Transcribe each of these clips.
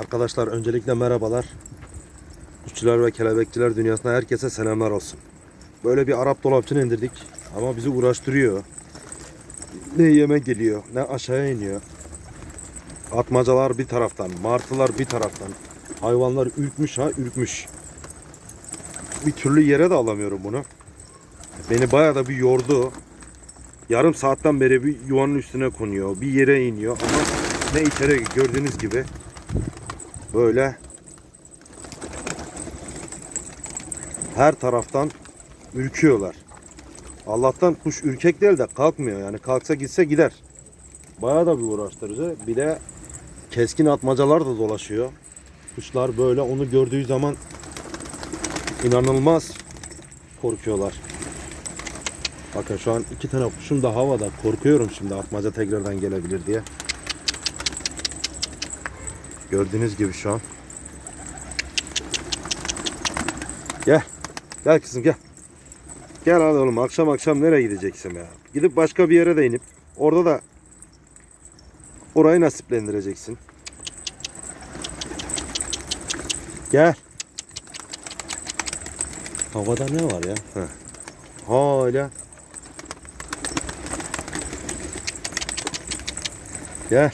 Arkadaşlar öncelikle merhabalar. Kuşçular ve kelebekçiler dünyasına herkese selamlar olsun. Böyle bir Arap dolapçını indirdik ama bizi uğraştırıyor. Ne yeme geliyor ne aşağıya iniyor. Atmacalar bir taraftan, martılar bir taraftan. Hayvanlar ürkmüş ha ürkmüş. Bir türlü yere de alamıyorum bunu. Beni bayağı da bir yordu. Yarım saatten beri bir yuvanın üstüne konuyor. Bir yere iniyor ama ne içeri gördüğünüz gibi böyle her taraftan ürküyorlar. Allah'tan kuş ürkek değil de kalkmıyor. Yani kalksa gitse gider. Bayağı da bir uğraştırıcı. Bir de keskin atmacalar da dolaşıyor. Kuşlar böyle onu gördüğü zaman inanılmaz korkuyorlar. Bakın şu an iki tane kuşum da havada. Korkuyorum şimdi atmaca tekrardan gelebilir diye. Gördüğünüz gibi şu an. Gel. Gel kızım gel. Gel hadi oğlum akşam akşam nereye gideceksin ya? Gidip başka bir yere de inip orada da orayı nasiplendireceksin. Gel. Havada ne var ya? Heh. Hala. Gel.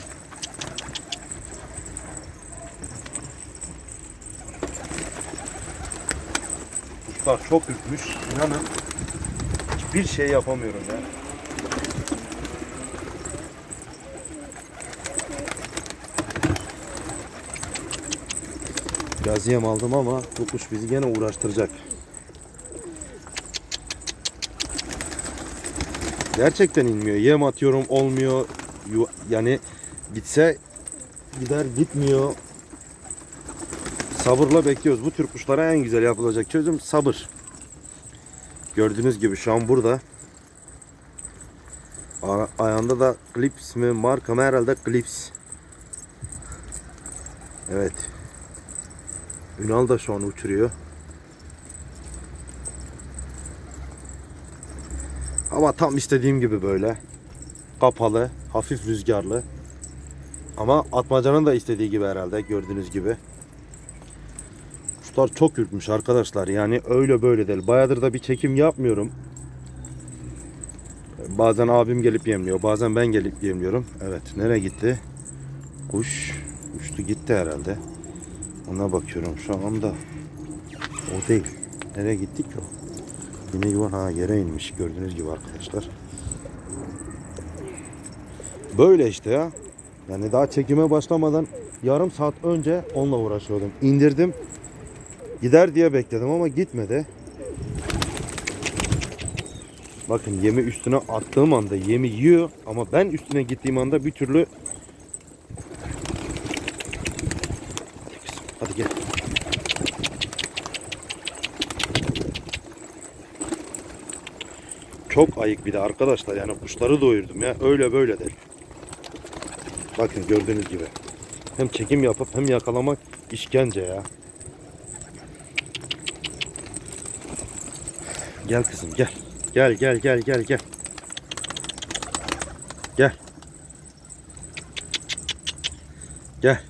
Kuşlar çok ürkmüş. İnanın hiçbir şey yapamıyorum ya. Biraz yem aldım ama bu kuş bizi gene uğraştıracak. Gerçekten inmiyor. Yem atıyorum olmuyor. Yani gitse gider gitmiyor. Sabırla bekliyoruz. Bu tür kuşlara en güzel yapılacak çözüm sabır. Gördüğünüz gibi şu an burada. Ayağında da Clips mi marka mı herhalde Clips. Evet. Ünal da şu an uçuruyor. Ama tam istediğim gibi böyle. Kapalı, hafif rüzgarlı. Ama atmacanın da istediği gibi herhalde gördüğünüz gibi. Kuşlar çok ürkmüş arkadaşlar. Yani öyle böyle değil. Bayağıdır da bir çekim yapmıyorum. Bazen abim gelip yemliyor. Bazen ben gelip yemliyorum. Evet. Nereye gitti? Kuş uçtu gitti herhalde. Ona bakıyorum şu anda. O değil. Nereye gittik o? Yine yuvan ha yere inmiş. Gördüğünüz gibi arkadaşlar. Böyle işte ya. Yani daha çekime başlamadan yarım saat önce onunla uğraşıyordum. İndirdim. Gider diye bekledim ama gitmedi. Bakın yemi üstüne attığım anda yemi yiyor ama ben üstüne gittiğim anda bir türlü Hadi gel. Çok ayık bir de arkadaşlar yani kuşları doyurdum ya öyle böyle değil. Bakın gördüğünüz gibi. Hem çekim yapıp hem yakalamak işkence ya. Gel kızım gel. Gel gel gel gel gel. Gel. Gel.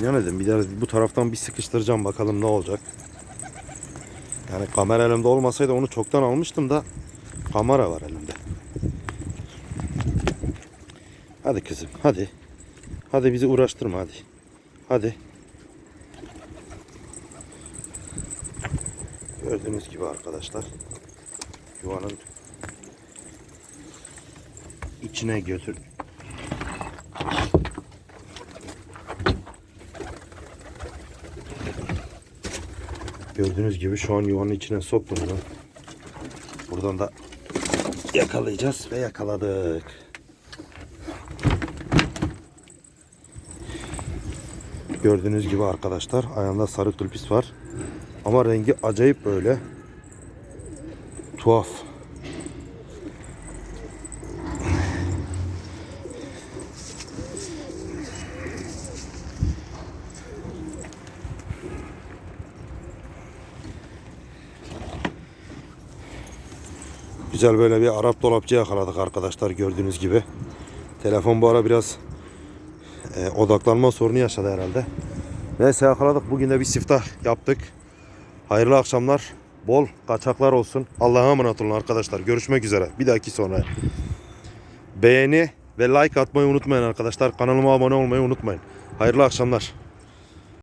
İnan edin bir daha bu taraftan bir sıkıştıracağım bakalım ne olacak. Yani kamera elimde olmasaydı onu çoktan almıştım da kamera var elimde. Hadi kızım hadi. Hadi bizi uğraştırma hadi. Hadi. Gördüğünüz gibi arkadaşlar yuvanın içine götür. Gördüğünüz gibi şu an yuvanın içine soktum bunu. Buradan da yakalayacağız ve yakaladık. Gördüğünüz gibi arkadaşlar ayağında sarı kılpis var. Ama rengi acayip böyle tuhaf. Güzel böyle bir Arap dolapçı yakaladık arkadaşlar gördüğünüz gibi. Telefon bu ara biraz e, odaklanma sorunu yaşadı herhalde. Neyse yakaladık. Bugün de bir siftah yaptık. Hayırlı akşamlar. Bol kaçaklar olsun. Allah'a emanet olun arkadaşlar. Görüşmek üzere. Bir dahaki sonra. Beğeni ve like atmayı unutmayın arkadaşlar. Kanalıma abone olmayı unutmayın. Hayırlı akşamlar.